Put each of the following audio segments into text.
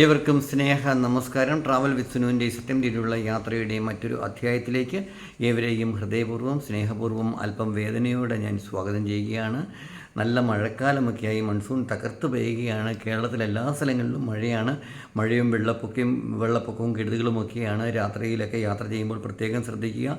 ഏവർക്കും സ്നേഹ നമസ്കാരം. Travel with സുനുവിന്റെ സത്യം രീതിയിലുള്ള യാത്രയുടെ മറ്റൊരു അധ്യായത്തിലേക്ക് ഏവരെയും ഹൃദയപൂർവം സ്നേഹപൂർവം അല്പം വേദനയോടെ ഞാൻ സ്വാഗതം ചെയ്യുകയാണ്. നല്ല മഴക്കാലമൊക്കെയായി മൺസൂൺ തകർത്ത് പെയ്യുകയാണ്. കേരളത്തിലെ എല്ലാ സ്ഥലങ്ങളിലും മഴയാണ്. മഴയും വെള്ളപ്പൊക്കയും വെള്ളപ്പൊക്കവും കെടുതികളുമൊക്കെയാണ് രാത്രിയിലൊക്കെ യാത്ര ചെയ്യുമ്പോൾ പ്രത്യേകം ശ്രദ്ധിക്കുക.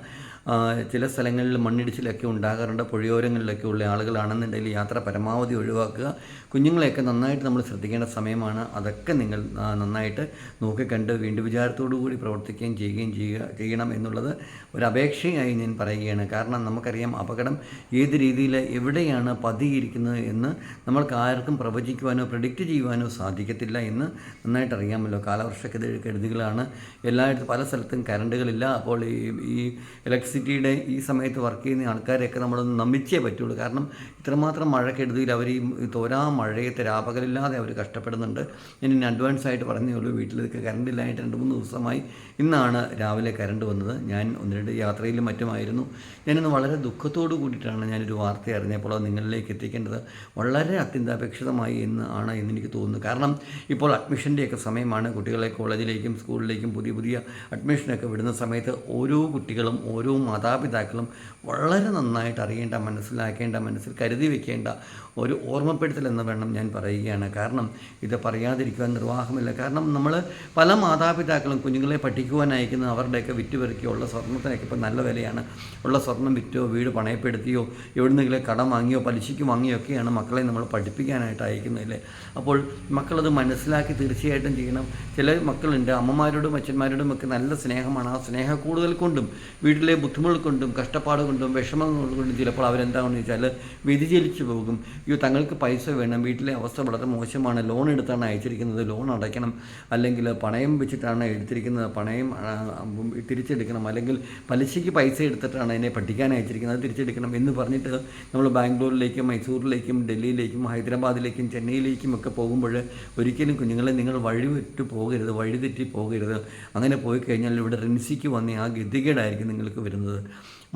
ചില സ്ഥലങ്ങളിൽ മണ്ണിടിച്ചിലൊക്കെ ഉണ്ടാകാറുണ്ട്. പുഴയോരങ്ങളിലൊക്കെ ഉള്ള ആളുകളാണെന്നുണ്ടെങ്കിൽ യാത്ര പരമാവധി ഒഴിവാക്കുക. കുഞ്ഞുങ്ങളെയൊക്കെ നന്നായിട്ട് നമ്മൾ ശ്രദ്ധിക്കേണ്ട സമയമാണ്. അതൊക്കെ നിങ്ങൾ നന്നായിട്ട് നോക്കിക്കണ്ട് വീണ്ടും വിചാരത്തോടു കൂടി പ്രവർത്തിക്കുകയും ചെയ്യുകയും ചെയ്യുക ചെയ്യണം എന്നുള്ളത് ഒരു അപേക്ഷയായി ഞാൻ പറയുകയാണ്. കാരണം നമുക്കറിയാം അപകടം ഏത് രീതിയിൽ എവിടെയാണ് പതിയിരിക്കുന്നത് എന്ന് നമ്മൾക്ക് ആർക്കും പ്രവചിക്കുവാനോ പ്രഡിക്റ്റ് ചെയ്യുവാനോ സാധിക്കത്തില്ല എന്ന് നന്നായിട്ട് അറിയാമല്ലോ. കാലവർഷക്കെതി കെടുതികളാണ് എല്ലായിടത്തും പല സ്ഥലത്തും കറണ്ടുകളില്ല അപ്പോൾ ഈ ഈ ഇലക്ട്രിസിറ്റിയുടെ ഈ സമയത്ത് വർക്ക് ചെയ്യുന്ന ആൾക്കാരെയൊക്കെ നമ്മളൊന്ന് നമ്പിച്ചേ പറ്റുള്ളൂ. കാരണം ഇത്രമാത്രം മഴക്കെടുതിയിൽ അവർ ഈ തോരാ മഴയത്ത് രാപകലില്ലാതെ അവർ കഷ്ടപ്പെടുന്നുണ്ട്. ഇനി അഡ്വാൻസ് ആയിട്ട് പറഞ്ഞേ ഉള്ളൂ വീട്ടിലേക്ക് കറണ്ട് ഇല്ലായിട്ട് രണ്ട് മൂന്ന് ദിവസമായി ഇന്നാണ് രാവിലെ കറണ്ട് വന്നത്. ഞാൻ ഒന്ന് രണ്ട് യാത്രയിലും മറ്റുമായിരുന്നു. ഞാനിന്ന് വളരെ ദുഃഖത്തോടു കൂടിയിട്ടാണ് ഞാനൊരു വാർത്ത അറിഞ്ഞപ്പോൾ അത് നിങ്ങളിലേക്ക് എത്തിക്കേണ്ടത് വളരെ അത്യന്താപേക്ഷിതമായി എന്ന് ആണ് എന്ന് എനിക്ക് തോന്നുന്നു. കാരണം ഇപ്പോൾ അഡ്മിഷന്റെയൊക്കെ സമയമാണ്. കുട്ടികളെ കോളേജിലേക്കും സ്കൂളിലേക്കും പുതിയ പുതിയ അഡ്മിഷനൊക്കെ വിടുന്ന സമയത്ത് ഓരോ കുട്ടികളും ഓരോ മാതാപിതാക്കളും വളരെ നന്നായിട്ട് അറിയേണ്ട മനസ്സിലാക്കേണ്ട മനസ്സിൽ കരുതി വയ്ക്കേണ്ട ഒരു ഓർമ്മപ്പെടുത്തൽ എന്ന് വേണം ഞാൻ പറയുകയാണ്. കാരണം ഇത് പറയാതിരിക്കുവാൻ നിർവാഹമില്ല. കാരണം നമ്മൾ പല മാതാപിതാക്കളും കുഞ്ഞുങ്ങളെ പഠിക്കുവാൻ അയക്കുന്ന അവരുടെയൊക്കെ വിറ്റുപെറുക്കിയോ ഉള്ള സ്വർണത്തിനൊക്കെ ഇപ്പം നല്ല വിലയാണ്. ഉള്ള സ്വർണം വിറ്റോ വീട് പണയപ്പെടുത്തിയോ എവിടുന്നെങ്കിലും കടം വാങ്ങിയോ പലിശയ്ക്ക് വാങ്ങിയോ ഒക്കെയാണ് മക്കളെ നമ്മൾ പഠിപ്പിക്കാനായിട്ട് അയക്കുന്നതല്ലേ? അപ്പോൾ മക്കളത് മനസ്സിലാക്കി തീർച്ചയായിട്ടും ചെയ്യണം. ചില മക്കളുണ്ട് അമ്മമാരോടും അച്ഛന്മാരോടും ഒക്കെ നല്ല സ്നേഹമാണ്. ആ സ്നേഹ കൂടുതൽ കൊണ്ടും വീട്ടിലെ ബുദ്ധിമുട്ട് കൊണ്ടും കഷ്ടപ്പാട് കൊണ്ടും വിഷമങ്ങൾ കൊണ്ടും ചിലപ്പോൾ അവരെന്താണെന്ന് വെച്ചാൽ വ്യതിചലിച്ചു പോകും. അയ്യോ തങ്ങൾക്ക് പൈസ വേണം. വീട്ടിലെ അവസ്ഥ വളരെ മോശമാണ്. ലോൺ എടുത്താണ് അയച്ചിരിക്കുന്നത്. ലോൺ അടയ്ക്കണം. അല്ലെങ്കിൽ പണയം വെച്ചിട്ടാണ് എടുത്തിരിക്കുന്നത്. പണയം തിരിച്ചെടുക്കണം. അല്ലെങ്കിൽ പലിശയ്ക്ക് പൈസ എടുത്തിട്ടാണ് എന്നെ പഠിക്കാൻ അയച്ചിരിക്കുന്നത്. തിരിച്ചെടുക്കണം എന്ന് പറഞ്ഞിട്ട് നമ്മൾ ബാംഗ്ലൂരിലേക്കും മൈസൂരിലേക്കും ഡൽഹിയിലേക്കും ഹൈദരാബാദിലേക്കും ചെന്നൈയിലേക്കും ഒക്കെ പോകുമ്പോൾ ഒരിക്കലും കുഞ്ഞുങ്ങളെ നിങ്ങൾ വഴിവിട്ട് പോകരുത്. വഴിതെറ്റി പോകരുത്. അങ്ങനെ പോയി കഴിഞ്ഞാൽ ഇവിടെ റിൻസിക്ക് വന്ന ആ ഗതികേടായിരിക്കും നിങ്ങൾക്ക് വരുന്നത്.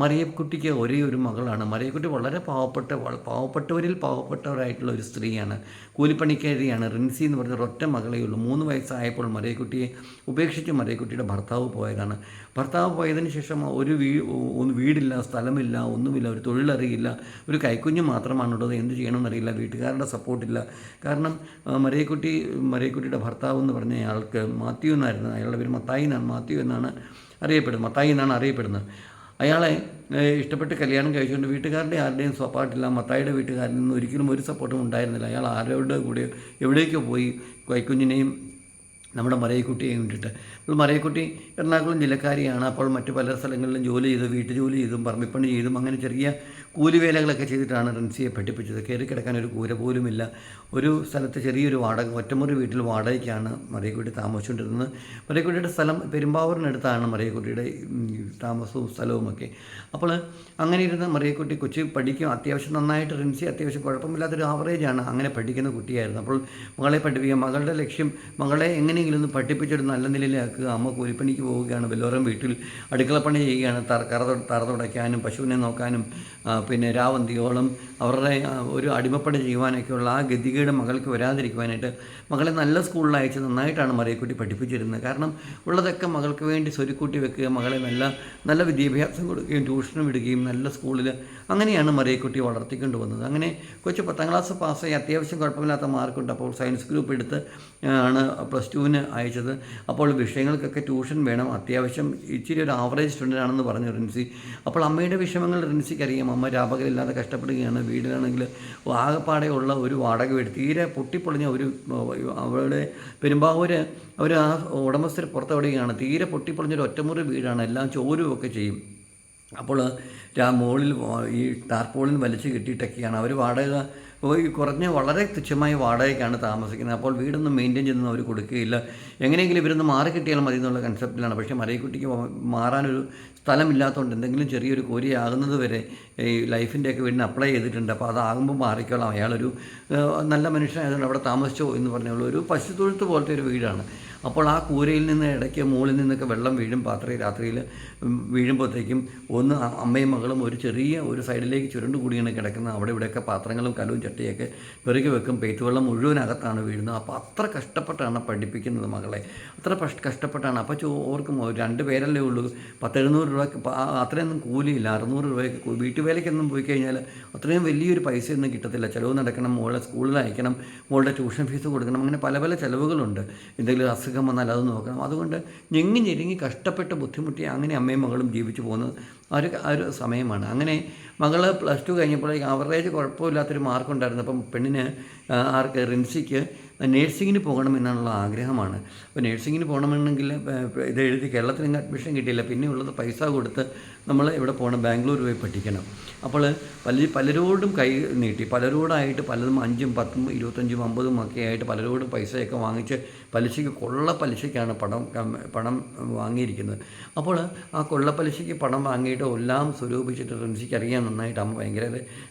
മറിയക്കുട്ടിക്ക് ഒരേ ഒരു മകളാണ്. മറിയക്കുട്ടി വളരെ പാവപ്പെട്ട പാവപ്പെട്ടവരിൽ പാവപ്പെട്ടവരായിട്ടുള്ള ഒരു സ്ത്രീയാണ്. കൂലിപ്പണിക്കാരിയാണ്. റിൻസി എന്ന് പറഞ്ഞ ഒറ്റ മകളേ ഉള്ളൂ. മൂന്ന് വയസ്സായപ്പോൾ മറിയക്കുട്ടിയെ ഉപേക്ഷിച്ച് മറിയക്കുട്ടിയുടെ ഭർത്താവ് പോയതാണ്. ഭർത്താവ് പോയതിന് ശേഷം ഒരു വീ ഒന്ന് വീടില്ല സ്ഥലമില്ല ഒന്നുമില്ല ഒരു തൊഴിലറിയില്ല ഒരു കൈക്കുഞ്ഞ് മാത്രമാണുള്ളത്. എന്ത് ചെയ്യണമെന്നറിയില്ല. വീട്ടുകാരുടെ സപ്പോർട്ടില്ല. കാരണം മറിയക്കുട്ടി മറിയക്കുട്ടിയുടെ ഭർത്താവ് എന്ന് പറഞ്ഞ അയാൾക്ക് മാത്യു എന്നായിരുന്നു. അയാളുടെ പേര് മത്തായി എന്നാണ്. മാത്യു എന്നാണ് അറിയപ്പെടുന്നത്. മത്തായി എന്നാണ് അറിയപ്പെടുന്നത്. അയാളെ ഇഷ്ടപ്പെട്ട് കല്യാണം കഴിച്ചുകൊണ്ട് വീട്ടുകാരുടെ ആരുടെയും സപ്പോർട്ടില്ല മത്തായിയുടെ വീട്ടുകാരിൽ നിന്നും ഒരിക്കലും ഒരു സപ്പോർട്ടും ഉണ്ടായിരുന്നില്ല. അയാൾ ആരോടെ കൂടെ എവിടേക്കോ പോയി കൈക്കുഞ്ഞിനെയും നമ്മുടെ മറയക്കുട്ടിയെയും വിട്ടിട്ട് അപ്പോൾ മറയക്കുട്ടി എറണാകുളം ജില്ലക്കാരിയാണ്. അപ്പോൾ മറ്റു പല സ്ഥലങ്ങളിലും ജോലി ചെയ്ത് വീട്ടു ജോലി ചെയ്തും പറമ്പിപ്പണി ചെയ്തും അങ്ങനെ ചെറിയ കൂലിവേലകളൊക്കെ ചെയ്തിട്ടാണ് റിൻസിയെ പഠിപ്പിച്ചത്. കയറി കിടക്കാൻ ഒരു കൂര പോലുമില്ല. ഒരു സ്ഥലത്ത് ചെറിയൊരു വാടക ഒറ്റമുറി വീട്ടിൽ വാടകയ്ക്കാണ് മറിയക്കുട്ടി താമസിച്ചുകൊണ്ടിരുന്നത്. മറിയക്കുട്ടിയുടെ സ്ഥലം പെരുമ്പാവൂരിനടുത്താണ് മറിയക്കുട്ടിയുടെ താമസവും സ്ഥലവുമൊക്കെ. അപ്പോൾ അങ്ങനെ ഇരുന്ന് മറിയക്കുട്ടി കൊച്ചി പഠിക്കും. അത്യാവശ്യം നന്നായിട്ട് റിൻസി അത്യാവശ്യം കുഴപ്പമില്ലാത്തൊരു ആവറേജാണ് അങ്ങനെ പഠിക്കുന്ന കുട്ടിയായിരുന്നു. അപ്പോൾ മകളെ പഠിപ്പിക്കുക മകളുടെ ലക്ഷ്യം മകളെ എങ്ങനെയെങ്കിലും ഒന്ന് പഠിപ്പിച്ചൊരു നല്ല നിലയിലാക്കുക. അമ്മ കൂലിപ്പണിക്ക് പോവുകയാണ് വല്ലോരം വീട്ടിൽ അടുക്കളപ്പണി ചെയ്യുകയാണ്. തറ കറ തറ തുടയ്ക്കാനും പശുവിനെ നോക്കാനും പിന്നെ രാവന്തിയോളം അവരുടെ ഒരു അടിമപ്പണി ചെയ്യുവാനൊക്കെയുള്ള ആ ഗതികേട് മകൾക്ക് വരാതിരിക്കുവാനായിട്ട് മകളെ നല്ല സ്കൂളിൽ അയച്ച് നന്നായിട്ടാണ് മറിയക്കുട്ടി പഠിപ്പിച്ചിരുന്നത്. കാരണം ഉള്ളതൊക്കെ മകൾക്ക് വേണ്ടി സ്വരുക്കൂട്ടി വെക്കുക മകളെ നല്ല നല്ല വിദ്യാഭ്യാസം കൊടുക്കുകയും ട്യൂഷനും വിടുകയും നല്ല സ്കൂളിൽ അങ്ങനെയാണ് മറിയക്കുട്ടി വളർത്തിക്കൊണ്ട് വന്നത്. അങ്ങനെ കൊച്ചു പത്താം ക്ലാസ് പാസ്സായി അത്യാവശ്യം കുഴപ്പമില്ലാത്ത മാർക്കുണ്ട്. അപ്പോൾ സയൻസ് ഗ്രൂപ്പ് എടുത്ത് ആണ് പ്ലസ് ടുവിന് അയച്ചത്. അപ്പോൾ വിഷയങ്ങൾക്കൊക്കെ ട്യൂഷൻ വേണം. അത്യാവശ്യം ഇച്ചിരി ഒരു ആവറേജ് സ്റ്റുഡന്റ് ആണെന്ന് പറഞ്ഞു റിൻസി. അപ്പോൾ അമ്മയുടെ വിഷമങ്ങൾ റിൻസിക്ക് അറിയാം അമ്മ രാപകലില്ലാതെ കഷ്ടപ്പെടുകയാണ്. വീടിലാണെങ്കിൽ ആകെപ്പാടെ ഉള്ള ഒരു വാടക വീട്. തീരെ പൊട്ടിപ്പൊളിഞ്ഞ ഒരു അവരുടെ പെരുമ്പാവൂർ അവർ ആ ഉടമസ്ഥർ പുറത്തെവിടെയാണ് തീരെ പൊട്ടിപ്പൊളിഞ്ഞൊരു ഒറ്റമുറി വീടാണ്. എല്ലാം ചോരും ഒക്കെ ചെയ്യും. അപ്പോൾ മുകളിൽ ഈ ടാർപോളിൽ വലിച്ചു കെട്ടിയിട്ടൊക്കെയാണ്. അവർ വാടക ഈ കുറഞ്ഞ വളരെ തുച്ഛമായ വാടകയ്ക്കാണ് താമസിക്കുന്നത്. അപ്പോൾ വീടൊന്നും മെയിന്റെയിൻ ചെയ്യുന്നത് അവർ കൊടുക്കുകയില്ല. എങ്ങനെയെങ്കിലും ഇവരൊന്ന് മാറി കിട്ടിയാൽ മതി എന്നുള്ള കൺസെപ്റ്റിലാണ് പക്ഷേ മരയക്കുട്ടിക്ക് മാറാനൊരു സ്ഥലമില്ലാത്തതുകൊണ്ട് എന്തെങ്കിലും ചെറിയൊരു കോരിയാകുന്നത് വരെ ഈ ലൈഫിന്റെയൊക്കെ വീടിന് അപ്ലൈ ചെയ്തിട്ടുണ്ട്. അപ്പോൾ അതാകുമ്പോൾ മാറിക്കോളാം. അയാളൊരു നല്ല മനുഷ്യനായതുകൊണ്ട് അവിടെ താമസിച്ചോ എന്ന് പറഞ്ഞുള്ള ഒരു പശുത്തൊഴുത്ത് പോലത്തെ ഒരു വീടാണ്. അപ്പോൾ ആ കൂരയിൽ നിന്ന് ഇടയ്ക്ക് മുകളിൽ നിന്നൊക്കെ വെള്ളം വീഴും. പാത്രം രാത്രിയിൽ വീഴുമ്പോഴത്തേക്കും ഒന്ന് അമ്മയും മകളും ഒരു ചെറിയ ഒരു സൈഡിലേക്ക് ചുരുണ്ട് കൂടിയാണ് കിടക്കുന്നത്. അവിടെ ഇവിടെയൊക്കെ പാത്രങ്ങളും കലവും ചട്ടിയൊക്കെ പെറുകി വെക്കും. പെയ്ത്തുവെള്ളം മുഴുവൻ അകത്താണ് വീഴുന്നത്. അപ്പോൾ അത്ര കഷ്ടപ്പെട്ടാണ് പഠിപ്പിക്കുന്നത് മകളെ. അത്ര കഷ്ടപ്പെട്ടാണ്. അപ്പോൾ ചോർക്കും രണ്ട് പേരല്ലേ ഉള്ളൂ. പത്തെഴുന്നൂറ് രൂപ അത്രയൊന്നും കൂലിയില്ല. അറുന്നൂറ് രൂപയ്ക്ക് വീട്ടുവേലയ്ക്കൊന്നും പോയി കഴിഞ്ഞാൽ അത്രയും വലിയൊരു പൈസയൊന്നും കിട്ടത്തില്ല. ചിലവ് നടക്കണം. മോളെ സ്കൂളിൽ അയക്കണം. മോളുടെ ട്യൂഷൻ ഫീസ് കൊടുക്കണം. അങ്ങനെ പല പല ചിലവുകളുണ്ട്. എന്തെങ്കിലും അസുഖം വന്നാൽ അത് നോക്കണം. അതുകൊണ്ട് ഞെങ്ങി ഞെരുങ്ങി കഷ്ടപ്പെട്ട് ബുദ്ധിമുട്ടി അങ്ങനെ അമ്മയും മകളും ജീവിച്ചു പോകുന്നത് ഒരു ഒരു സമയമാണ്. അങ്ങനെ മകൾ പ്ലസ് ടു കഴിഞ്ഞപ്പോഴേക്ക് ആവറേജ് കുഴപ്പമില്ലാത്തൊരു മാർക്കുണ്ടായിരുന്നു അപ്പം പെണ്ണിന് ആർക്ക് റിൻസിക്ക് നേഴ്സിങ്ങിന് പോകണമെന്നുള്ള ആഗ്രഹമാണ്. അപ്പോൾ നേഴ്സിങ്ങിന് പോകണമെന്നുണ്ടെങ്കിൽ ഇത് എഴുതി കേരളത്തിൽ അഡ്മിഷൻ കിട്ടിയില്ല. പിന്നെ ഉള്ളത് പൈസ കൊടുത്ത് നമ്മൾ ഇവിടെ പോകണം? ബാംഗ്ലൂർ പോയി പഠിക്കണം. അപ്പോൾ പല പലരോടും കൈ നീട്ടി പലരോടായിട്ട് പലതും അഞ്ചും പത്തും ഇരുപത്തഞ്ചും അമ്പതും ഒക്കെ ആയിട്ട് പലരോടും പൈസയൊക്കെ വാങ്ങിച്ച് പലിശയ്ക്ക് കൊള്ള പലിശയ്ക്കാണ് പണം പണം വാങ്ങിയിരിക്കുന്നത്. അപ്പോൾ ആ കൊള്ള പലിശയ്ക്ക് പണം വാങ്ങിയിട്ട് എല്ലാം സ്വരൂപിച്ചിട്ട് റിൻസിക്ക് അറിയാൻ നന്നായിട്ട് അമ്മ ഭയങ്കര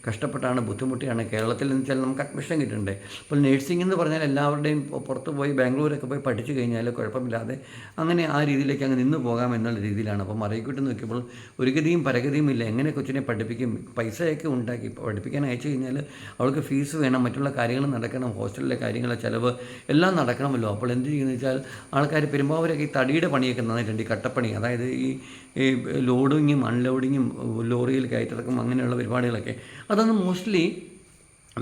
കഷ്ടപ്പെട്ടാണ് ബുദ്ധിമുട്ടിയാണ്. കേരളത്തിൽ നിന്ന് വെച്ചാൽ നമുക്ക് അഡ്മിഷൻ കിട്ടണ്ടേ? അപ്പോൾ നഴ്സിംഗ് എന്ന് പറഞ്ഞാൽ എല്ലാവരുടെയും പുറത്ത് പോയി ബാംഗ്ലൂരൊക്കെ പോയി പഠിച്ചു കഴിഞ്ഞാൽ കുഴപ്പമില്ലാതെ അങ്ങനെ ആ രീതിയിലേക്ക് അങ്ങ് നിന്ന് പോകാം എന്നുള്ള രീതിയിലാണ്. അപ്പോൾ മറയിക്കൂട്ടി നോക്കിയപ്പോൾ ഒരു ഗതിയും പരഗതിയും ഇല്ല. എങ്ങനെ കൊച്ചിനെ പഠിപ്പിക്കും? പൈസയൊക്കെ ഉണ്ടാക്കി പഠിപ്പിക്കാൻ അയച്ചു കഴിഞ്ഞാൽ അവൾക്ക് ഫീസ് വേണം മറ്റുള്ള കാര്യങ്ങൾ നടക്കണം ഹോസ്റ്റലിലെ കാര്യങ്ങൾ ചിലവ് എല്ലാം നടക്കണമല്ലോ. അപ്പോൾ എന്ത് ചെയ്യുന്നത് വെച്ചാൽ ആൾക്കാർ പെരുമ്പാവൂരൊക്കെ ഈ തടിയുടെ പണിയൊക്കെ നന്നായിട്ടുണ്ട് ഈ കട്ടപ്പണി. അതായത് ഈ ഈ ലോഡിങ്ങും അൺലോഡിങ്ങും ലോറിയിൽ കയറ്റിറക്കും അങ്ങനെയുള്ള പരിപാടികളൊക്കെ. അതൊന്നും മോസ്റ്റ്ലി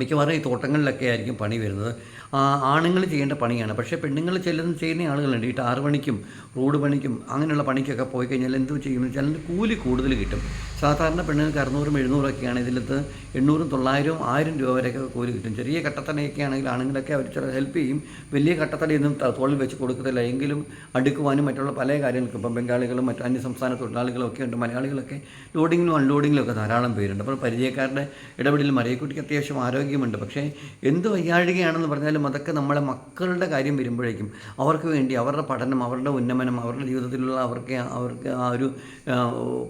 മിക്കവാറും ഈ തോട്ടങ്ങളിലൊക്കെ ആയിരിക്കും പണി വരുന്നത്. ആണുങ്ങൾ ചെയ്യേണ്ട പണിയാണ്. പക്ഷേ പെണ്ണുങ്ങൾ ചെല്ലുന്ന ചെയ്യുന്ന ആളുകളുണ്ട്. ഈ ടാർ പണിക്കും റോഡ് പണിക്കും അങ്ങനെയുള്ള പണിക്കൊക്കെ പോയി കഴിഞ്ഞാൽ എന്ത് ചെയ്യുമെന്ന് വെച്ചാൽ കൂലി കൂടുതൽ കിട്ടും. സാധാരണ പെണ്ണുങ്ങൾക്ക് അറുന്നൂറും എഴുന്നൂറൊക്കെയാണ് ഇതിലത്ത് എണ്ണൂറും തൊള്ളായിരവും ആയിരം രൂപ വരെയൊക്കെ കൂലി കിട്ടും. ചെറിയ കട്ടത്തടയൊക്കെ ആണെങ്കിൽ ആണുങ്ങളൊക്കെ അവർ ചില ഹെൽപ്പ് ചെയ്യും. വലിയ കട്ടത്തടയൊന്നും തോളിൽ വെച്ച് കൊടുക്കത്തില്ല. എങ്കിലും അടുക്കുവാനും മറ്റുള്ള പല കാര്യങ്ങൾക്കും ഇപ്പം ബംഗാളികളും മറ്റു അന്യസംസ്ഥാന തൊഴിലാളികളും ഒക്കെ ഉണ്ട്. മലയാളികളൊക്കെ ലോഡിങ്ങിലും അൺലോഡിങ്ങിലും ഒക്കെ ധാരാളം പേരുണ്ട്. അപ്പോൾ പരിചയക്കാരുടെ ഇടപെടലിൽ മറിയക്കുട്ടിക്ക് അത്യാവശ്യം ആരോഗ്യമുണ്ട്. പക്ഷേ എന്ത് വയ്യാഴികയാണെന്ന് പറഞ്ഞാലും അതൊക്കെ നമ്മളെ മക്കളുടെ കാര്യം വരുമ്പോഴേക്കും അവർക്ക് വേണ്ടി അവരുടെ പഠനം അവരുടെ ഉന്നമനം അവരുടെ ജീവിതത്തിലുള്ള അവർക്ക് അവർക്ക് ആ ഒരു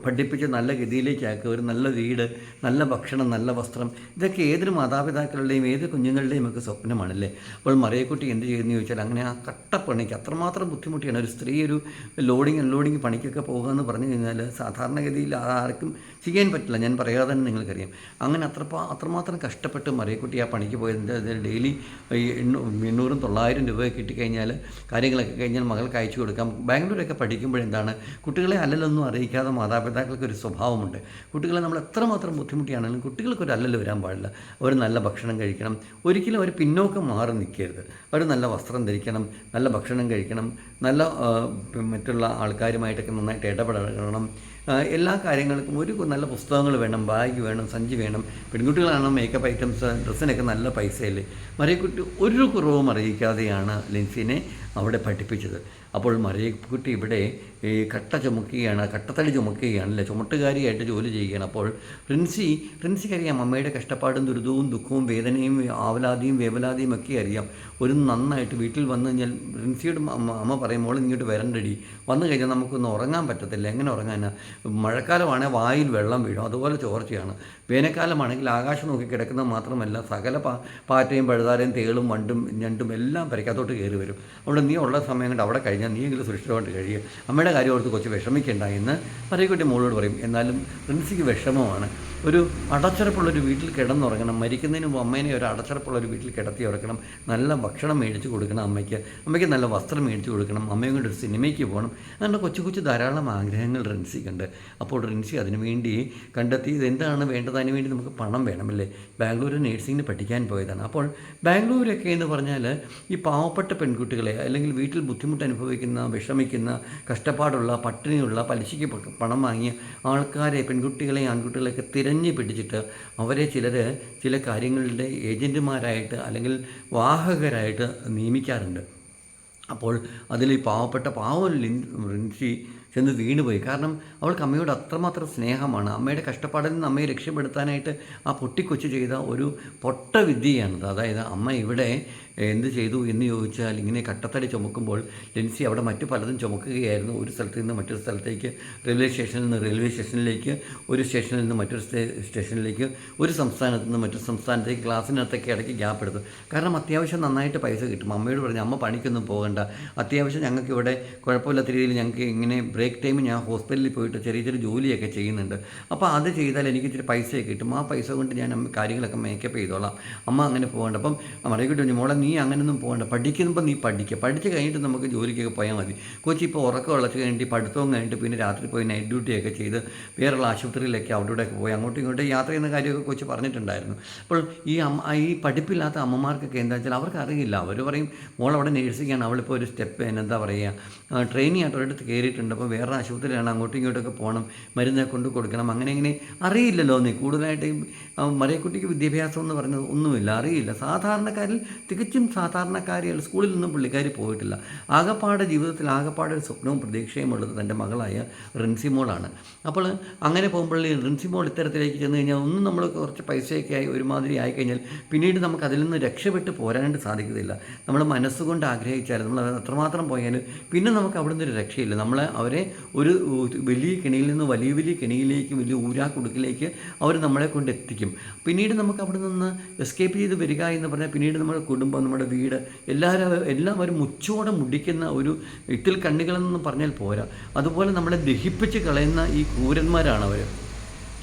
പഠിപ്പിച്ച് നല്ല ഗതിയിലേക്കാക്കുക ഒരു നല്ല വീട് നല്ല ഭക്ഷണം നല്ല വസ്ത്രം. ഇതൊക്കെ ഏതൊരു മാതാപിതാക്കളുടെയും ഏത് കുഞ്ഞുങ്ങളുടെയും ഒക്കെ സ്വപ്നമാണല്ലേ? അപ്പോൾ മറിയക്കുട്ടി എന്ത് ചെയ്യുന്നു ചോദിച്ചാൽ അങ്ങനെ ആ കട്ടപ്പണിക്ക് അത്രമാത്രം ബുദ്ധിമുട്ടിയാണ്. ഒരു സ്ത്രീ ഒരു ലോഡിങ് അൺലോഡിങ് പണിക്കൊക്കെ പോകുക എന്ന് പറഞ്ഞു കഴിഞ്ഞാൽ സാധാരണഗതിയിൽ ആർക്കും ചെയ്യാൻ പറ്റില്ല. ഞാൻ പറയാതെ തന്നെ നിങ്ങൾക്കറിയാം. അങ്ങനെ അത്ര അത്രമാത്രം കഷ്ടപ്പെട്ട് മറിയക്കുട്ടി ആ പണിക്ക് പോയത് ഡെയിലി എണ്ണൂറും തൊള്ളായിരം രൂപയൊക്കെ കിട്ടിക്കഴിഞ്ഞാൽ കാര്യങ്ങളൊക്കെ കഴിഞ്ഞാൽ മകൾക്ക് അയച്ചു കൊടുക്കാം. ബാംഗ്ലൂരൊക്കെ പഠിക്കുമ്പോഴെന്താണ്? കുട്ടികളെ അല്ലലൊന്നും അറിയിക്കാതെ മാതാപിതാക്കൾക്ക് ഒരു സ്വഭാവമുണ്ട്. കുട്ടികളെ നമ്മൾ എത്രമാത്രം ബുദ്ധിമുട്ടിയാണെങ്കിലും കുട്ടികൾക്കൊരു ഒരു അല്ലൽ വരാൻ പാടില്ല. അവർ നല്ല ഭക്ഷണം കഴിക്കണം. ഒരിക്കലും അവർ പിന്നോക്കം മാറി നിൽക്കരുത്. അവർ നല്ല വസ്ത്രം ധരിക്കണം നല്ല ഭക്ഷണം കഴിക്കണം നല്ല മറ്റുള്ള ആൾക്കാരുമായിട്ടൊക്കെ നന്നായിട്ട് ഇടപെടണം എല്ലാ കാര്യങ്ങൾക്കും ഒരു നല്ല പുസ്തകങ്ങൾ വേണം ബാഗ് വേണം സഞ്ചി വേണം. പെൺകുട്ടികളാണ് മേക്കപ്പ് ഐറ്റംസ് ഡ്രസ്സിനൊക്കെ നല്ല പൈസയിൽ മറിയക്കുട്ടി ഒരു കുറവും അറിയിക്കാതെയാണ് ലിൻസിനെ അവിടെ പഠിപ്പിച്ചത്. അപ്പോൾ മറിയക്കുട്ടി ഇവിടെ ഈ കട്ട ചുമക്കുകയാണ് കട്ടത്തടി ചുമക്കുകയാണല്ലേ? ചുമട്ടുകാരിയായിട്ട് ജോലി ചെയ്യുകയാണ്. അപ്പോൾ റിൻസി റിൻസിക്ക് അറിയാം അമ്മയുടെ കഷ്ടപ്പാടും ദുരിതവും ദുഃഖവും വേദനയും ആവലാതിയും വേവലാതിയും ഒക്കെ അറിയാം. ഒരു നന്നായിട്ട് വീട്ടിൽ വന്നു കഴിഞ്ഞാൽ റിൻസിയുടെ അമ്മ അമ്മ പറയും മോൾ ഇങ്ങോട്ട് വരണ്ടടി. വന്നു കഴിഞ്ഞാൽ നമുക്കൊന്ന് ഉറങ്ങാൻ പറ്റത്തില്ല. എങ്ങനെ ഉറങ്ങാനാണ് മഴക്കാലമാണെങ്കിൽ വായിൽ വെള്ളം വീഴും. അതുപോലെ ചോർച്ചയാണ്. വേനൽക്കാലമാണെങ്കിൽ ആകാശം നോക്കി കിടക്കുന്നത് മാത്രമല്ല സകല പാ പാറ്റയും പഴുതാരയും തേളും വണ്ടും ഞണ്ടും എല്ലാം പരിക്കകത്തോട്ട് കയറി വരും. അതുകൊണ്ട് നീ ഉള്ള സമയം കൊണ്ട് അവിടെ കഴിഞ്ഞാൽ നീയെങ്കിലും സുരക്ഷിതമായിട്ട് കഴിയുക അമ്മയുടെ കാര്യം ഓർത്ത് കൊച്ചു വിഷമിക്കേണ്ട എന്ന് പറയക്കുട്ടി മോളോട് പറയും. എന്നാലും പ്രിൻസിക്ക് വിഷമമാണ്. ഒരു അടച്ചുറപ്പുള്ളൊരു വീട്ടിൽ കിടന്നുറങ്ങണം. മരിക്കുന്നതിന് മുമ്പ് അമ്മേനെ ഒരു അടച്ചുറപ്പുള്ള ഒരു വീട്ടിൽ കിടത്തി ഉറക്കണം. നല്ല ഭക്ഷണം മേടിച്ച് കൊടുക്കണം അമ്മയ്ക്ക്. അമ്മയ്ക്ക് നല്ല വസ്ത്രം മേടിച്ച് കൊടുക്കണം. അമ്മയും കൊണ്ട് ഒരു സിനിമയ്ക്ക് പോകണം. അങ്ങനെ കൊച്ചു കൊച്ചു ധാരാളം ആഗ്രഹങ്ങൾ റിൻസിക്കുണ്ട്. അപ്പോൾ റിൻസി അതിനുവേണ്ടി കണ്ടെത്തി ഇതെന്താണ് വേണ്ടത്? അതിന് വേണ്ടി നമുക്ക് പണം വേണമല്ലേ ബാംഗ്ലൂർ നേഴ്സിങ്ങിന് പഠിക്കാൻ പോയതാണ്. അപ്പോൾ ബാംഗ്ലൂരൊക്കെ എന്ന് പറഞ്ഞാൽ ഈ പാവപ്പെട്ട പെൺകുട്ടികളെ അല്ലെങ്കിൽ വീട്ടിൽ ബുദ്ധിമുട്ട് അനുഭവിക്കുന്ന വിഷമിക്കുന്ന കഷ്ടപ്പാടുള്ള പട്ടിണിയുള്ള പലിശയ്ക്ക് പണം വാങ്ങിയ ആൾക്കാരെ പെൺകുട്ടികളെ ആൺകുട്ടികളെയൊക്കെ തിരഞ്ഞു പിടിച്ചിട്ട് അവരെ ചിലർ ചില കാര്യങ്ങളുടെ ഏജന്റുമാരായിട്ട് അല്ലെങ്കിൽ വാഹകരായിട്ട് നിയമിക്കാറുണ്ട്. അപ്പോൾ അതിൽ ഈ പാവപ്പെട്ട പാവം ലിൻ ചെന്ന് വീണുപോയി. കാരണം അവൾക്ക് അമ്മയോട് അത്രമാത്രം സ്നേഹമാണ്. അമ്മയുടെ കഷ്ടപ്പാടിൽ നിന്ന് അമ്മയെ രക്ഷപ്പെടുത്താനായിട്ട് ആ പൊട്ടിക്കൊച്ചു ചെയ്ത ഒരു പൊട്ട വിദ്യയാണത് അതായത് അമ്മ ഇവിടെ എന്ത് ചെയ്തു എന്ന് ചോദിച്ചാൽ ഇങ്ങനെ കട്ടത്തടി ചുമക്കുമ്പോൾ ലെൻസി അവിടെ മറ്റു പലതും ചുമക്കുകയായിരുന്നു. ഒരു സ്ഥലത്ത് നിന്ന് മറ്റൊരു സ്ഥലത്തേക്ക് റെയിൽവേ സ്റ്റേഷനിൽ നിന്ന് റെയിൽവേ സ്റ്റേഷനിലേക്ക് ഒരു സ്റ്റേഷനിൽ നിന്ന് മറ്റൊരു സ്റ്റേ- സ്റ്റേഷനിലേക്ക് ഒരു സംസ്ഥാനത്ത് നിന്ന് മറ്റൊരു സംസ്ഥാനത്തേക്ക് ക്ലാസ്സിനകത്തൊക്കെ ഇടയ്ക്ക് ഗ്യാപ്പ് എടുത്തു. കാരണം അത്യാവശ്യം നന്നായിട്ട് പൈസ കിട്ടും. അമ്മയോട് പറഞ്ഞു അമ്മ പണിക്കൊന്നും പോകണ്ട. അത്യാവശ്യം ഞങ്ങൾക്ക് ഇവിടെ കുഴപ്പമില്ലാത്ത രീതിയിൽ ഞങ്ങൾക്ക് ഇങ്ങനെ ബ്രേക്ക് ടൈമിൽ ഞാൻ ഹോസ്പിറ്റലിൽ പോയിട്ട് ചെറിയ ചെറിയ ജോലിയൊക്കെ ചെയ്യുന്നുണ്ട്. അപ്പോൾ അത് ചെയ്താൽ എനിക്ക് ഇച്ചിരി പൈസയൊക്കെ കിട്ടും. ആ പൈസ കൊണ്ട് ഞാൻ കാര്യങ്ങളൊക്കെ മേക്കപ്പ് ചെയ്തോളാം. അമ്മ അങ്ങനെ പോകണ്ട. അപ്പം പറഞ്ഞു മോളെ നീ അങ്ങനെയൊന്നും പോകണ്ട. പഠിക്കുമ്പോൾ നീ പഠിക്കുക പഠിച്ച് കഴിഞ്ഞിട്ട് നമുക്ക് ജോലിക്കൊക്കെ പോയാൽ മതി. കൊച്ചി ഇപ്പോൾ ഉറക്കം ഉളച്ച് കഴിഞ്ഞിട്ട് പഠിത്തവും കഴിഞ്ഞിട്ട് പിന്നെ രാത്രി പോയി നൈറ്റ് ഡ്യൂട്ടിയൊക്കെ ചെയ്ത് വേറെയുള്ള ആശുപത്രിയിലൊക്കെ അവിടെ പോയി. അങ്ങോട്ടും ഇങ്ങോട്ടും യാത്ര ചെയ്യുന്ന കാര്യമൊക്കെ കൊച്ചി പറഞ്ഞിട്ടുണ്ടായിരുന്നു. അപ്പോൾ ഈ അമ്മ ഈ പഠിപ്പില്ലാത്ത അമ്മമാർക്കൊക്കെ എന്താ വെച്ചാൽ അവർക്ക് അറിയില്ല. അവർ പറയും മോൾ അവിടെ നേഴ്സിംഗാണ്. അവളിപ്പോൾ ഒരു സ്റ്റെപ്പ് എന്താ പറയുക ട്രെയിനിങ് ആയിട്ട് ഒരിടത്ത് കയറിയിട്ടുണ്ട് അപ്പോൾ വേറെ ആശുപത്രിയിലാണ്. അങ്ങോട്ടും ഇങ്ങോട്ടൊക്കെ പോകണം മരുന്ന് കൊണ്ട് കൊടുക്കണം. അങ്ങനെ ഇങ്ങനെ അറിയില്ലല്ലോ നീ. കൂടുതലായിട്ട് മറിയക്കുട്ടിക്ക് വിദ്യാഭ്യാസം എന്ന് പറയുന്നത് ഒന്നുമില്ല. അറിയില്ല. സാധാരണക്കാരിൽ തികച്ചും സാധാരണക്കാരിയല്ല സ്കൂളിൽ നിന്നും പുള്ളിക്കാരി പോയിട്ടില്ല. ആകപ്പാടെ ജീവിതത്തിൽ ആകപ്പാടെ ഒരു സ്വപ്നവും പ്രതീക്ഷയും ഉള്ളത് തന്റെ മകളായ റിൻസിമോളാണ് അപ്പോൾ അങ്ങനെ പോകുമ്പോൾ റിൻസിമോൾ റിൻസി മോൾ ഇത്തരത്തിലേക്ക് ചെന്ന് കഴിഞ്ഞാൽ ഒന്നും നമ്മൾ കുറച്ച് പൈസയൊക്കെ ആയി ഒരുമാതിരി ആയിക്കഴിഞ്ഞാൽ പിന്നീട് നമുക്ക് അതിൽ നിന്ന് രക്ഷപ്പെട്ട് പോരാനായിട്ട് സാധിക്കത്തില്ല. നമ്മൾ മനസ്സുകൊണ്ട് ആഗ്രഹിച്ചാൽ നമ്മൾ അത് എത്രമാത്രം പോയാലും പിന്നെ നമുക്ക് അവിടെ നിന്നൊരു രക്ഷയില്ല. നമ്മൾ അവരെ ഒരു വലിയ കെണിയിൽ നിന്ന് വലിയ വലിയ കെണിയിലേക്ക് വലിയ ഊരാക്കുടുക്കിലേക്ക് അവർ നമ്മളെ കൊണ്ട് എത്തിക്കും. പിന്നീട് നമുക്ക് അവിടെ നിന്ന് എസ്കേപ്പ് ചെയ്ത് വരിക എന്ന് പറഞ്ഞാൽ പിന്നീട് നമ്മുടെ കുടുംബം നമ്മുടെ വീട്. എല്ലാവരും എല്ലാം ഒരു മുച്ചോടെ മുടിക്കുന്ന ഒരു ഇത്തിൽ കണ്ണികളെന്ന് പറഞ്ഞാൽ പോരാ. അതുപോലെ നമ്മളെ ദഹിപ്പിച്ച് കളയുന്ന ഈ ക്രൂരന്മാരാണ് അവർ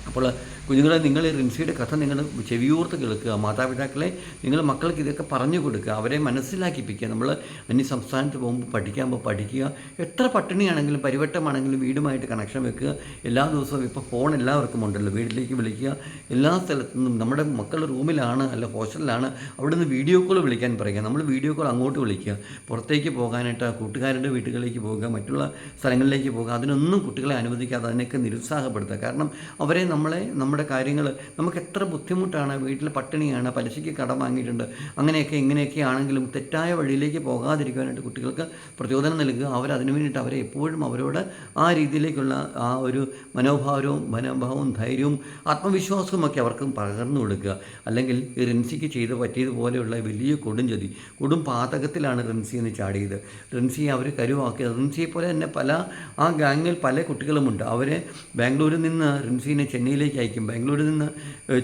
അപ്പോൾ കുഞ്ഞുങ്ങളെ നിങ്ങൾ റിൻസിയുടെ കഥ നിങ്ങൾ ചെവിയോർത്ത് കേൾക്കുക മാതാപിതാക്കളെ നിങ്ങൾ മക്കൾക്ക് ഇതൊക്കെ പറഞ്ഞു കൊടുക്കുക അവരെ മനസ്സിലാക്കിപ്പിക്കുക നമ്മൾ അന്യ സംസ്ഥാനത്ത് പോകുമ്പോൾ പഠിക്കാൻ പോകുമ്പോൾ പഠിക്കുക എത്ര പട്ടിണിയാണെങ്കിലും പരിവട്ടമാണെങ്കിലും വീടുമായിട്ട് കണക്ഷൻ വെക്കുക എല്ലാ ദിവസവും ഇപ്പോൾ ഫോൺ എല്ലാവർക്കും ഉണ്ടല്ലോ വീട്ടിലേക്ക് വിളിക്കുക എല്ലാ സ്ഥലത്തു നിന്നും നമ്മുടെ മക്കൾ റൂമിലാണ് അല്ല ഹോസ്റ്റലിലാണ് അവിടെ നിന്ന് വീഡിയോ കോൾ വിളിക്കാൻ പറയുക നമ്മൾ വീഡിയോ കോൾ അങ്ങോട്ട് വിളിക്കുക പുറത്തേക്ക് പോകാനായിട്ട് കൂട്ടുകാരുടെ വീടുകളിലേക്ക് പോകുക മറ്റുള്ള സ്ഥലങ്ങളിലേക്ക് പോകുക അതിനൊന്നും കുട്ടികളെ അനുവദിക്കാതെ അതിനൊക്കെ നിരുത്സാഹപ്പെടുത്തുക കാരണം അവരെ നമ്മളെ നമ്മുടെ കാര്യങ്ങൾ നമുക്ക് എത്ര ബുദ്ധിമുട്ടാണ് വീട്ടിൽ പട്ടിണിയാണ് പലിശയ്ക്ക് കടം വാങ്ങിയിട്ടുണ്ട് അങ്ങനെയൊക്കെ ഇങ്ങനെയൊക്കെ ആണെങ്കിലും തെറ്റായ വഴിയിലേക്ക് പോകാതിരിക്കാനായിട്ട് കുട്ടികൾക്ക് പ്രചോദനം നൽകുക. അവരതിനു വേണ്ടിയിട്ട് അവരെ എപ്പോഴും അവരോട് ആ രീതിയിലേക്കുള്ള ആ ഒരു മനോഭാവവും മനോഭാവവും ധൈര്യവും ആത്മവിശ്വാസവും ഒക്കെ അവർക്ക് പകർന്നു കൊടുക്കുക. അല്ലെങ്കിൽ റിൻസിക്ക് ചെയ്ത് പറ്റിയതുപോലെയുള്ള വലിയ കൊടുംചതി കൊടും പാതകത്തിലാണ് റിൻസി എന്ന് ചാടിയത്. റിൻസിയെ അവർ കരുവാക്കിയത്. റിൻസിയെ പോലെ തന്നെ പല ആ ഗാങ്ങിൽ പല കുട്ടികളുമുണ്ട്. അവരെ ബാംഗ്ലൂരിൽ നിന്ന് റിൻസിനെ ചെന്നൈയിലേക്ക് അയക്കും. ബാംഗ്ലൂരിൽ നിന്ന്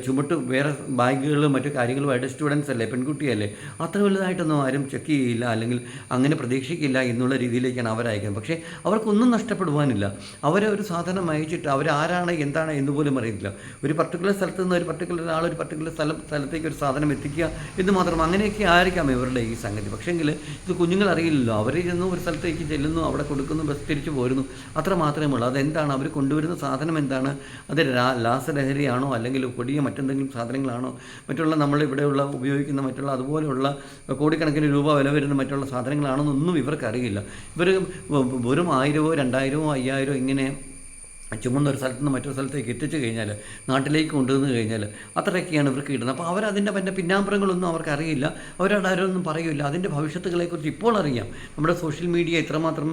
ചുമട്ട് വേറെ ബാഗുകളും മറ്റു കാര്യങ്ങളുമായിട്ട് സ്റ്റുഡൻസ് അല്ലേ പെൺകുട്ടിയല്ലേ അത്ര വലുതായിട്ടൊന്നും ആരും ചെക്ക് ചെയ്യില്ല അല്ലെങ്കിൽ അങ്ങനെ പ്രതീക്ഷിക്കില്ല എന്നുള്ള രീതിയിലേക്കാണ് അവരയക്കുന്നത് പക്ഷേ അവർക്കൊന്നും നഷ്ടപ്പെടുവാനില്ല. അവരെ ഒരു സാധനം അയച്ചിട്ട് അവരാരാണ് എന്താണ് എന്ന് പോലും അറിയില്ല ഒരു പർട്ടിക്കുലർ സ്ഥലത്ത് നിന്ന് ഒരു പർട്ടിക്കുലർ ആൾ ഒരു പർട്ടിക്കുലർ സ്ഥലം സ്ഥലത്തേക്ക് ഒരു സാധനം എത്തിക്കുക എന്ന് മാത്രം അങ്ങനെയൊക്കെ ആയിരിക്കാം ഇവരുടെ ഈ സംഗതി. പക്ഷേങ്കിൽ ഇത് കുഞ്ഞുങ്ങൾ അറിയില്ലല്ലോ. അവർ ചെന്ന് ഒരു സ്ഥലത്തേക്ക് ചെല്ലുന്നു അവിടെ കൊടുക്കുന്നു ബസ് തിരിച്ചു പോരുന്നു. അത്ര മാത്രമേ ഉള്ളൂ. അതെന്താണ്? അവർ കൊണ്ടുവരുന്ന സാധനം എന്താണ്? അത് രാ- രാസലഹരിയാണോ അല്ലെങ്കിൽ കൊടിയ മറ്റെന്തെങ്കിലും സാധനങ്ങളാണോ? മറ്റുള്ള നമ്മൾ ഇവിടെയുള്ള ഉപയോഗിക്കുന്ന മറ്റുള്ള അതുപോലെയുള്ള കോടിക്കണക്കിന് രൂപ വില വരുന്ന മറ്റുള്ള സാധനങ്ങളാണെന്നൊന്നും എന്നൊന്നും ഇവർക്കറിയില്ല ഇവർ വെറും ആയിരമോ രണ്ടായിരമോ അയ്യായിരമോ ഇങ്ങനെ ചുമന്ന ഒരു സ്ഥലത്ത് നിന്ന് മറ്റൊരു സ്ഥലത്തേക്ക് എത്തിച്ചു കഴിഞ്ഞാൽ നാട്ടിലേക്ക് കൊണ്ടുവന്ന് കഴിഞ്ഞാൽ അത്രയൊക്കെയാണ് ഇവർക്ക് കിട്ടുന്നത്. അപ്പോൾ അവരതിന്റെ പിന്നെ പിന്നാമ്പുറങ്ങളൊന്നും അവർക്കറിയില്ല അവരോട് ആരൊന്നും പറയില്ല. അതിന്റെ ഭവിഷ്യത്തുകളെക്കുറിച്ച് ഇപ്പോൾ അറിയാം. നമ്മുടെ സോഷ്യൽ മീഡിയ ഇത്രമാത്രം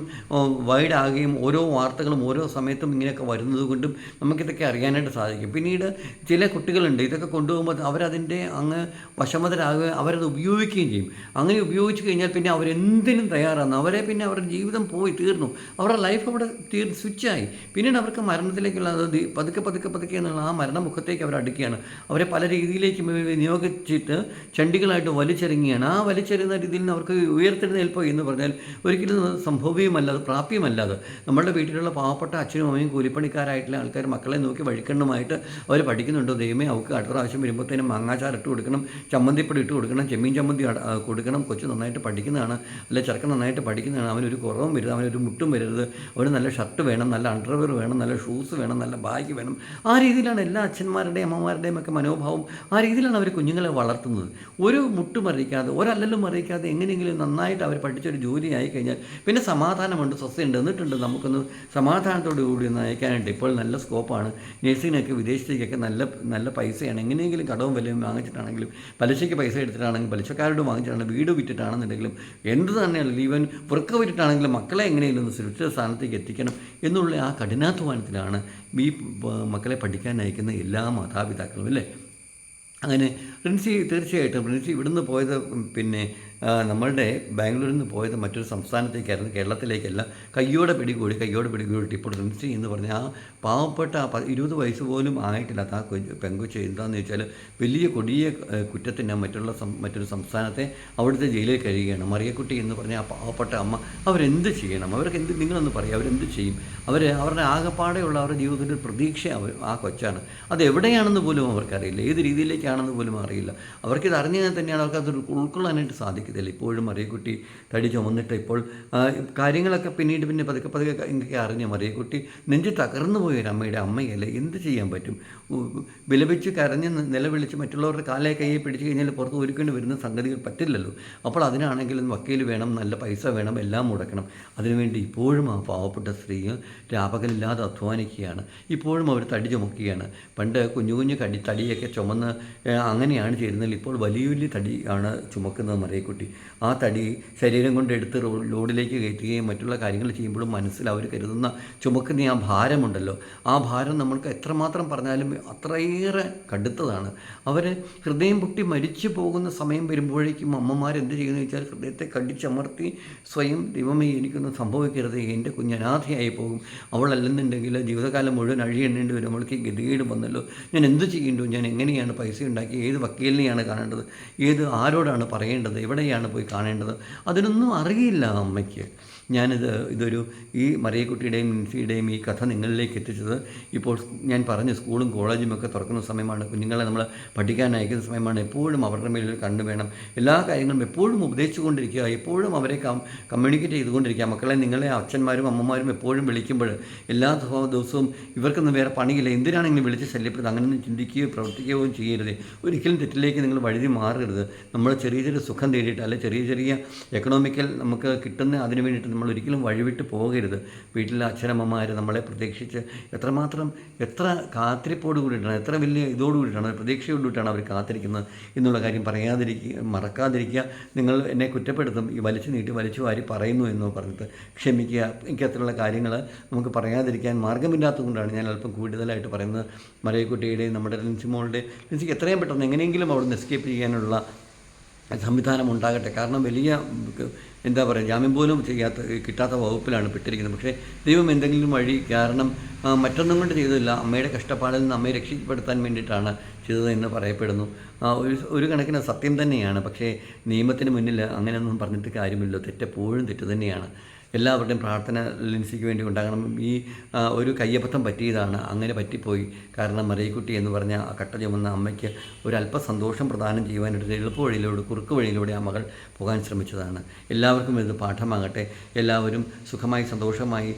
വൈഡ് ആകുകയും ഓരോ വാർത്തകളും ഓരോ സമയത്തും ഇങ്ങനെയൊക്കെ വരുന്നത് കൊണ്ടും നമുക്കിതൊക്കെ അറിയാനായിട്ട് സാധിക്കും. പിന്നീട് ചില കുട്ടികളുണ്ട്. ഇതൊക്കെ കൊണ്ടുപോകുമ്പോൾ അവരതിന്റെ അങ്ങ് വശമതരാകുകയും അവരത് ഉപയോഗിക്കുകയും ചെയ്യും. അങ്ങനെ ഉപയോഗിച്ച് കഴിഞ്ഞാൽ പിന്നെ അവരെന്തിനും തയ്യാറാണ് അവരെ പിന്നെ അവരുടെ ജീവിതം പോയി തീർന്നു. അവരുടെ ലൈഫ് അവിടെ തീർ സ്വിച്ചായി പിന്നീട് അവർക്ക് മരണത്തിലേക്കുള്ള അത് പതുക്കെ പതുക്കെ പതുക്കെ എന്നുള്ള ആ മരണമുഖത്തേക്ക് അവർ അടുക്കുകയാണ്. അവരെ പല രീതിയിലേക്ക് നിയോഗിച്ചിട്ട് ചണ്ടികളായിട്ട് വലിച്ചെറിയുകയാണ്. ആ വലിച്ചെറിയുന്ന രീതിയിൽ നിന്ന് അവർക്ക് ഉയർത്തെഴുന്നേൽപ്പോ എന്ന് പറഞ്ഞാൽ ഒരിക്കലും സംഭവ്യമല്ല അത് പ്രാപ്യമല്ല അത്. നമ്മുടെ വീട്ടിലുള്ള പാവപ്പെട്ട അച്ഛനും അമ്മയും കൂലിപ്പണിക്കാരായിട്ടുള്ള ആൾക്കാർ മക്കളെ നോക്കി വഴിക്കണ്ണുമായിട്ട് അവർ പഠിക്കുന്നുണ്ടോ. ദൈവമേ അവർക്ക് അടുത്ത പ്രാവശ്യം വരുമ്പോഴത്തേനും മാങ്ങാച്ചാർ ഇട്ട് കൊടുക്കണം ചമ്മന്തിപ്പൊടി ഇട്ട് കൊടുക്കണം ചെമ്മീൻ ചമ്മന്തി കൊടുക്കണം. കൊച്ചു നന്നായിട്ട് പഠിക്കുന്നതാണ്. അല്ലെ ചെറുക്കൻ നന്നായിട്ട് പഠിക്കുന്നതാണ്. അവനൊരു കുറവും വരുത് അവനൊരു മുട്ടും വരരുത്. അവന് നല്ല ഷർട്ട് വേണം നല്ല അണ്ടർവെയർ വേണം നല്ല ഷൂസ് വേണം നല്ല ബാഗ് വേണം. ആ രീതിയിലാണ് എല്ലാ അച്ഛന്മാരുടെയും അമ്മമാരുടെയും ഒക്കെ മനോഭാവം. ആ രീതിയിലാണ് അവർ കുഞ്ഞുങ്ങളെ വളർത്തുന്നത്. ഒരു മുട്ടും അറിയിക്കാതെ ഒരല്ലലും അറിയിക്കാതെ എങ്ങനെയെങ്കിലും നന്നായിട്ട് അവർ പഠിച്ചൊരു ജോലി ആയി കഴിഞ്ഞാൽ പിന്നെ സമാധാനമുണ്ട് സ്വസ്ഥയുണ്ട്. എന്നിട്ടുണ്ട് നമുക്കൊന്ന് സമാധാനത്തോടു കൂടി ഒന്ന് അയക്കാനായിട്ട് ഇപ്പോൾ നല്ല സ്കോപ്പാണ് നഴ്സിങ്ങിനൊക്കെ വിദേശത്തേക്കൊക്കെ നല്ല നല്ല പൈസയാണ്. എങ്ങനെയെങ്കിലും കടവും വിലയും വാങ്ങിച്ചിട്ടാണെങ്കിലും പലിശയ്ക്ക് പൈസ എടുത്തിട്ടാണെങ്കിലും പലിശക്കാരോട് വാങ്ങിച്ചിട്ടാണെങ്കിലും വീട് വിറ്റിട്ടാണെന്നുണ്ടെങ്കിലും എന്ത് തന്നെയാണെങ്കിലും ഈവൻ വൃക്ക വിറ്റിട്ടാണെങ്കിലും മക്കളെ എങ്ങനെയെങ്കിലും ഒന്ന് സുരക്ഷിത സ്ഥാനത്തേക്ക് എത്തിക്കണം എന്നുള്ള ആ കഠിനാധ്വാനത്തിലാണ് ഈ മക്കളെ പഠിക്കാൻ അയക്കുന്ന എല്ലാ മാതാപിതാക്കളും അല്ലേ? അങ്ങനെ റിൻസി തീർച്ചയായിട്ടും റിൻസി ഇവിടുന്ന് പോയത് പിന്നെ നമ്മളുടെ ബാംഗ്ലൂരിൽ നിന്ന് പോയത് മറ്റൊരു സംസ്ഥാനത്തേക്കായിരുന്നു കേരളത്തിലേക്കല്ല. കയ്യോടെ പിടികൂടി കയ്യോടെ പിടികൂടി ഇപ്പോൾ റിൻസി എന്ന് പറഞ്ഞ ആ പാവപ്പെട്ട ആ ഇരുപത് വയസ്സ് പോലും ആയിട്ടില്ലാത്ത ആ പെങ്കുച്ച എന്താണെന്ന് വെച്ചാൽ വലിയ കൊടിയ കുറ്റത്തിന് മറ്റുള്ള മറ്റൊരു സംസ്ഥാനത്തെ അവിടുത്തെ ജയിലിൽ കഴിയുകയാണ്. മറിയക്കുട്ടി എന്ന് പറഞ്ഞ ആ പാവപ്പെട്ട അമ്മ അവരെന്ത് ചെയ്യണം? അവർക്ക് എന്ത് നിങ്ങളൊന്ന് പറയും അവരെന്ത് ചെയ്യും? അവർ അവരുടെ ആകെപ്പാടെയുള്ള അവരുടെ ജീവിതത്തിന്റെ പ്രതീക്ഷ അവർ ആ കൊച്ചാണ്. അത് എവിടെയാണെന്ന് പോലും അവർക്കറിയില്ല. ഏത് രീതിയിലേക്കാണെന്ന് പോലും അറിയില്ല. അവർക്കിത് അറിഞ്ഞാൽ തന്നെയാണ് അവർക്ക് അത് ഉൾക്കൊള്ളാനായിട്ട് സാധിക്കത്തില്ല ഇപ്പോഴും മറിയക്കുട്ടി തടി ചുമന്നിട്ട് ഇപ്പോൾ കാര്യങ്ങളൊക്കെ പിന്നീട് പിന്നെ പതുക്കെ പതുക്കെ എനിക്ക് അറിഞ്ഞ മറിയക്കുട്ടി നെഞ്ച് തകർന്നു പോയ ഒരു അമ്മയുടെ അമ്മയല്ലേ എന്ത് ചെയ്യാൻ പറ്റും? വിലപിച്ച് കരഞ്ഞ് നിലവിളിച്ച് മറ്റുള്ളവരുടെ കാലേ കൈയെ പിടിച്ച് കഴിഞ്ഞാൽ പുറത്ത് ഒരുക്കേണ്ടി വരുന്ന സംഗതികൾ പറ്റില്ലല്ലോ. അപ്പോൾ അതിനാണെങ്കിലും വക്കീൽ വേണം നല്ല പൈസ വേണം എല്ലാം മുടക്കണം. അതിനുവേണ്ടി ഇപ്പോഴും ആ പാവപ്പെട്ട സ്ത്രീ രാപകലില്ലാതെ അധ്വാനിക്കുകയാണ്. ഇപ്പോഴും അവർ തടി ചുമക്കുകയാണ്. പണ്ട് കുഞ്ഞു കുഞ്ഞു കടി തടിയൊക്കെ ചുമന്ന് അങ്ങനെയാണ് ചേരുന്നതിൽ ഇപ്പോൾ വലിയ വലിയ തടിയാണ് ചുമക്കുന്നത് മറിയക്കുട്ടി. ആ തടി ശരീരം കൊണ്ട് എടുത്ത് ലോഡിലേക്ക് കയറ്റുകയും മറ്റുള്ള കാര്യങ്ങൾ ചെയ്യുമ്പോഴും മനസ്സിൽ അവർ കരുതുന്ന ചുമക്കുന്ന ആ ഭാരമുണ്ടല്ലോ. ആ ഭാരം നമ്മൾക്ക് എത്രമാത്രം പറഞ്ഞാലും അത്രയേറെ കടുത്തതാണ്. അവർ ഹൃദയം പൊട്ടി മരിച്ചു പോകുന്ന സമയം വരുമ്പോഴേക്കും അമ്മമാർ എന്ത് ചെയ്യുന്നു വെച്ചാൽ ഹൃദയത്തെ കടിച്ചമർത്തി സ്വയം ദൈവമേ എനിക്കൊന്നും സംഭവിക്കരുത് എന്റെ കുഞ്ഞ് അനാഥയായി പോകും. അവളല്ലെന്നുണ്ടെങ്കിൽ ജീവിതകാലം മുഴുവൻ അഴിയെണ്ണേണ്ടി വരും. അവൾക്ക് ഗതികേട് വന്നല്ലോ. ഞാൻ എന്ത് ചെയ്യേണ്ടു ഞാൻ എങ്ങനെയാണ് പൈസ ഉണ്ടാക്കി ഏത് വക്കീലിനെയാണ് കാണേണ്ടത്? ഏത് ആരോടാണ് പറയേണ്ടത്? എവിടെയാണ് പോയി കാണേണ്ടത്? അതിനൊന്നും അറിയില്ല അമ്മയ്ക്ക്. ഞാനിത് ഇതൊരു ഈ മറിയക്കുട്ടിയുടെയും മിൻസിയുടെയും ഈ കഥ നിങ്ങളിലേക്ക് എത്തിച്ചത് ഇപ്പോൾ ഞാൻ പറഞ്ഞു സ്കൂളും കോളേജും ഒക്കെ തുറക്കുന്ന സമയമാണ്. കുഞ്ഞുങ്ങളെ നമ്മൾ പഠിക്കാൻ അയക്കുന്ന സമയമാണ്. എപ്പോഴും അവരുടെ മേലിൽ കണ്ണു വേണം. എല്ലാ കാര്യങ്ങളും എപ്പോഴും ഉപദേശിച്ചുകൊണ്ടിരിക്കുക എപ്പോഴും അവരെ കമ്മ്യൂണിക്കേറ്റ് ചെയ്തുകൊണ്ടിരിക്കുക. മക്കളെ നിങ്ങളെ അച്ഛന്മാരും അമ്മമാരും എപ്പോഴും വിളിക്കുമ്പോൾ എല്ലാ ദിവസവും ഇവർക്കൊന്നും വേറെ പണിയില്ല. എന്തിനാണ് ഇങ്ങനെ വിളിച്ച് ശല്യപ്പെടുന്നത് അങ്ങനെയൊന്നും ചിന്തിക്കുകയോ പ്രവർത്തിക്കുകയോ ചെയ്യരുത്. ഒരിക്കലും തെറ്റിലേക്ക് നിങ്ങൾ വഴുതി മാറരുത്. നമ്മൾ ചെറിയ ചെറിയ സുഖം തേടിയിട്ട് അല്ലെങ്കിൽ ചെറിയ ചെറിയ എക്കണോമിക്കൽ നമുക്ക് കിട്ടുന്ന അതിന് വേണ്ടിയിട്ട് നമ്മൾ ഒരിക്കലും വഴിവിട്ട് പോകരുത്. വീട്ടിലെ അച്ഛനമ്മമാർ നമ്മളെ പ്രതീക്ഷിച്ച് എത്രമാത്രം എത്ര കാത്തിരിപ്പോട് കൂടിയിട്ടാണ് എത്ര വലിയ ഇതോട് കൂടിയിട്ടാണ് പ്രതീക്ഷയോട് കൂടിയിട്ടാണ് അവർ കാത്തിരിക്കുന്നത് എന്നുള്ള കാര്യം പറയാതിരിക്കുക മറക്കാതിരിക്കുക നിങ്ങൾ എന്നെ കുറ്റപ്പെടുത്തും. ഈ വലിച്ചു നീട്ടി വലിച്ചു വാരി പറയുന്നു എന്നോ പറഞ്ഞിട്ട് ക്ഷമിക്കുക. എനിക്ക് അത്തരമുള്ള കാര്യങ്ങൾ നമുക്ക് പറയാതിരിക്കാൻ മാർഗമില്ലാത്തതുകൊണ്ടാണ് ഞാൻ അല്പം കൂടുതലായിട്ട് പറയുന്നത്. മരയക്കുട്ടിയുടെയും നമ്മുടെ ലിൻസിമോളുടെ ലിൻസിക്ക് എത്രയും പെട്ടെന്ന് എങ്ങനെയെങ്കിലും അവിടുന്ന് എസ്കേപ്പ് ചെയ്യാനുള്ള സംവിധാനം ഉണ്ടാകട്ടെ കാരണം വലിയ എന്താ പറയുക ജാമ്യം പോലും ചെയ്യാത്ത കിട്ടാത്ത വകുപ്പിലാണ് പെട്ടിരിക്കുന്നത്. പക്ഷേ ദൈവം എന്തെങ്കിലും വഴി കാരണം മറ്റൊന്നും കൊണ്ട് ചെയ്തതില്ല. അമ്മയുടെ കഷ്ടപ്പാടിൽ നിന്ന് അമ്മയെ രക്ഷപ്പെടുത്താൻ വേണ്ടിയിട്ടാണ് ചെയ്തത് എന്ന് പറയപ്പെടുന്നു. ഒരു ഒരു കണക്കിന് സത്യം തന്നെയാണ്. പക്ഷേ നിയമത്തിന് മുന്നിൽ അങ്ങനെയൊന്നും പറഞ്ഞിട്ട് കാര്യമില്ല. തെറ്റെപ്പോഴും തെറ്റ് തന്നെയാണ്. എല്ലാവരുടെയും പ്രാർത്ഥന ലിൻസിക്ക് വേണ്ടി ഉണ്ടാകണം. ഈ ഒരു കയ്യബദ്ധം പറ്റിയതാണ്. അങ്ങനെ പറ്റിപ്പോയി. കാരണം മറിയക്കുട്ടി എന്ന് പറഞ്ഞ ആ കട്ട ചുമന്ന അമ്മയ്ക്ക് ഒരു അല്പ സന്തോഷം പ്രദാനം ചെയ്യുവാനൊരു എളുപ്പ വഴിയിലൂടെ കുറുക്ക് വഴിയിലൂടെ ആ മകൾ പോകാൻ ശ്രമിച്ചതാണ്. എല്ലാവർക്കും ഇത് പാഠമാകട്ടെ. എല്ലാവരും സുഖമായി സന്തോഷമായി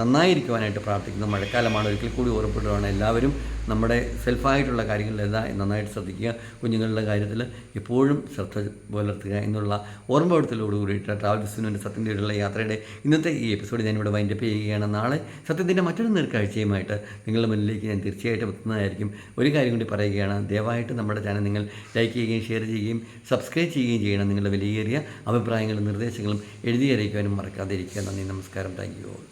നന്നായിരിക്കുവാനായിട്ട് പ്രാർത്ഥിക്കുന്നു. മഴക്കാലമാണ്. ഒരിക്കൽ കൂടി ഓർപ്പെടുകയാണ് എല്ലാവരും നമ്മുടെ സെൽഫായിട്ടുള്ള കാര്യങ്ങളിലെല്ലാം നന്നായിട്ട് ശ്രദ്ധിക്കുക. കുഞ്ഞുങ്ങളുടെ കാര്യത്തിൽ എപ്പോഴും ശ്രദ്ധ പുലർത്തുക എന്നുള്ള ഓർമ്മപ്പെടുത്തലോട് കൂടിയിട്ട് ട്രാവൽ ബിസിനുവിന്റെ സത്യത്തിന്റെ യാത്രയുടെ ഇന്നത്തെ ഈ എപ്പിസോഡ് ഞാനിവിടെ വൈൻഡപ്പ് ചെയ്യുകയാണ്. നാളെ സത്യത്തിന്റെ മറ്റൊരു നേർക്കാഴ്ചയുമായിട്ട് നിങ്ങളുടെ മുന്നിലേക്ക് ഞാൻ തീർച്ചയായിട്ടും എത്തുന്നതായിരിക്കും. ഒരു കാര്യം കൂടി പറയുകയാണ്. ദയവായിട്ട് നമ്മുടെ ചാനൽ നിങ്ങൾ ലൈക്ക് ചെയ്യുകയും ഷെയർ ചെയ്യുകയും സബ്സ്ക്രൈബ് ചെയ്യുകയും ചെയ്യണം. നിങ്ങളുടെ വിലയേറിയ അഭിപ്രായങ്ങളും നിർദ്ദേശങ്ങളും എഴുതി അറിയിക്കാനും മറക്കാതിരിക്കുക. നന്ദി നമസ്കാരം. Thank you